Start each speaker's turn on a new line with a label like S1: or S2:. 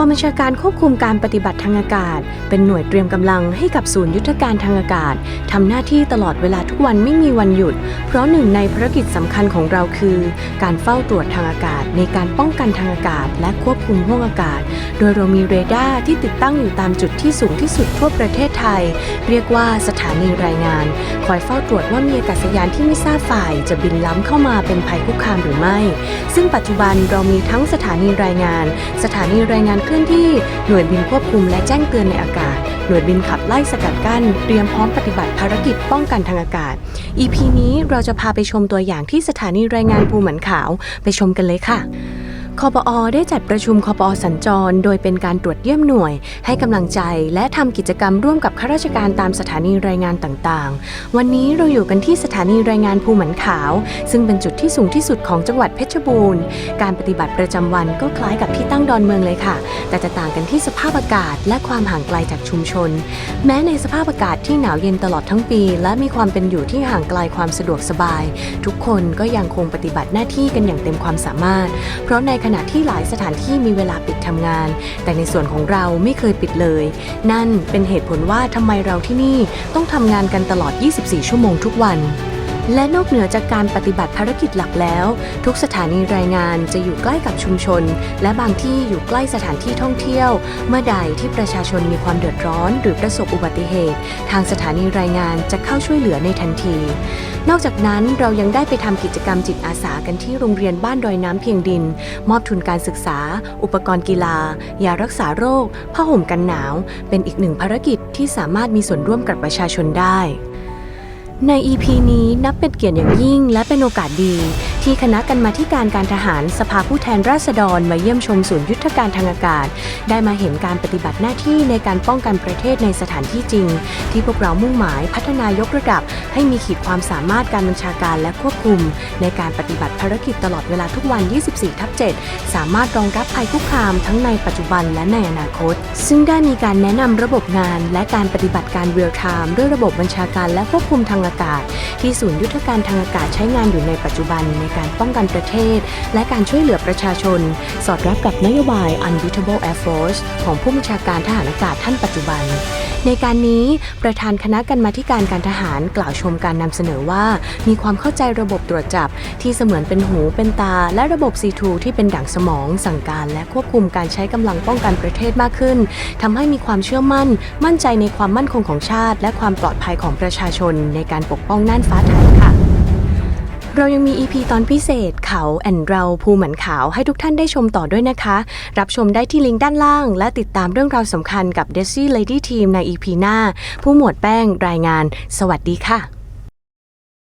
S1: กองบัญชาการควบคุมการปฏิบัติทางอากาศ เป็นหน่วยเตรียมกำลังให้กับศูนย์ยุทธการทางอากาศทำหน้าที่ตลอดเวลาทุกวันไม่มีวันหยุด เพราะหนึ่งในภารกิจสำคัญของเราคือ การเฝ้าตรวจทางอากาศ ในการป้องกันทางอากาศ และควบคุมห้วงอากาศ โดยเรามีเรดาร์ที่ติดตั้งอยู่ตามจุดที่สูงที่สุดทั่วประเทศไทย เรียกว่าสถานีรายงาน คอยเฝ้าตรวจว่ามีอากาศยานที่ไม่ทราบฝ่าย จะบินล้ำเข้ามาเป็นภัยคุกคามหรือไม่ ซึ่งปัจจุบันเรามีทั้งสถานีรายงาน สถานีรายงานเคลื่อนที่ หน่วยบินควบคุมและแจ้งเตือนในอากาศ หน่วยบินขับไล่สกัดกั้น เตรียมพร้อมปฏิบัติภารกิจป้องกันทางอากาศ EP นี้เราจะพาไปชมตัวอย่างที่สถานีรายงานภูเหมันขาว ไปชมกันเลยค่ะ คอปอได้จัดประชุมคอปอสัญจร โดยเป็นการตรวจเยี่ยมหน่วย ให้กำลังใจและทำกิจกรรมร่วมกับข้าราชการตามสถานีรายงานต่างๆ วันนี้เราอยู่กันที่สถานีรายงานภูหมันขาว ซึ่งเป็นจุดที่สูงที่สุดของจังหวัดเพชรบูรณ์ การปฏิบัติประจำวันก็คล้ายกับที่ตั้งดอนเมืองเลยค่ะ แต่จะต่างกันที่สภาพอากาศและความห่างไกลจากชุมชน แม้ในสภาพอากาศที่หนาวเย็นตลอดทั้งปี และมีความเป็นอยู่ที่ห่างไกลความสะดวกสบาย ทุกคนก็ยังคงปฏิบัติหน้าที่กันอย่างเต็มความสามารถ เพราะในขณะที่หลายสถานที่มีเวลาปิดทำงาน แต่ในส่วนของเราไม่เคยปิดเลย นั่นเป็นเหตุผลว่าทำไมเราที่นี่ต้องทำงานกันตลอด 24 ชั่วโมงทุกวัน และนอกเหนือจากการปฏิบัติภารกิจหลักแล้ว ทุกสถานีรายงานจะอยู่ใกล้กับชุมชน และบางที่อยู่ใกล้สถานที่ท่องเที่ยว เมื่อใดที่ประชาชนมีความเดือดร้อน หรือประสบอุบัติเหตุ ทางสถานีรายงานจะเข้าช่วยเหลือในทันที นอกจากนั้นเรายังได้ไปทำกิจกรรมจิตอาสากันที่โรงเรียนบ้านดอยน้ำเพียงดิน มอบทุนการศึกษา อุปกรณ์กีฬายารักษาโรคผ้าห่มกันหนาว เป็นอีกหนึ่งภารกิจที่สามารถมีส่วนร่วมกับประชาชนได้ ใน EP นี้นับเป็นเกียรติอย่างยิ่งและเป็นโอกาสดี ที่คณะกรรมาธิการการทหารสภาผู้แทนราษฎรมาเยี่ยมชมศูนย์ยุทธการทางอากาศ ได้มาเห็นการปฏิบัติหน้าที่ในการป้องกันประเทศในสถานที่จริง ที่พวกเรามุ่งหมายพัฒนายกระดับ ให้มีขีดความสามารถการบัญชาการและควบคุม ในการปฏิบัติภารกิจตลอดเวลาทุกวัน 24 ทับ 7 สามารถรองรับภัยคุกคามทั้งในปัจจุบันและในอนาคต ซึ่งได้มีการแนะนำระบบงาน และการปฏิบัติการเรียลไทม์ด้วยระบบบัญชาการและควบคุมทางอากาศ ที่ศูนย์ยุทธการทางอากาศใช้งานอยู่ในปัจจุบันในการป้องกันประเทศ และการช่วยเหลือประชาชน สอดรับกับนโยบาย Unbeatable Air Force ของผู้บัญชาการทหารอากาศท่านปัจจุบัน ในการนี้ประธานคณะกรรมาธิการการทหารกล่าวชมการนำเสนอว่า มีความเข้าใจระบบตรวจจับ ที่เสมือนเป็นหูเป็นตา และระบบซีทูที่เป็นดั่งสมอง สั่งการ และควบคุมการใช้กำลังป้องกันประเทศมากขึ้นทำให้มีความเชื่อมั่น มั่นใจในความมั่นคงของชาติ และความปลอดภัยของประชาชนในการปกป้องน่านฟ้าไทยค่ะ เรายังมี EP ตอนพิเศษเขาแอนเราภูเหมือนขาวให้ทุกท่านได้ชมต่อด้วยนะคะ รับชมได้ที่ลิงก์ด้านล่าง และติดตามเรื่องราวสำคัญกับ Desi Lady Team ใน EP หน้า ผู้หมวดแป้งรายงาน สวัสดีค่ะ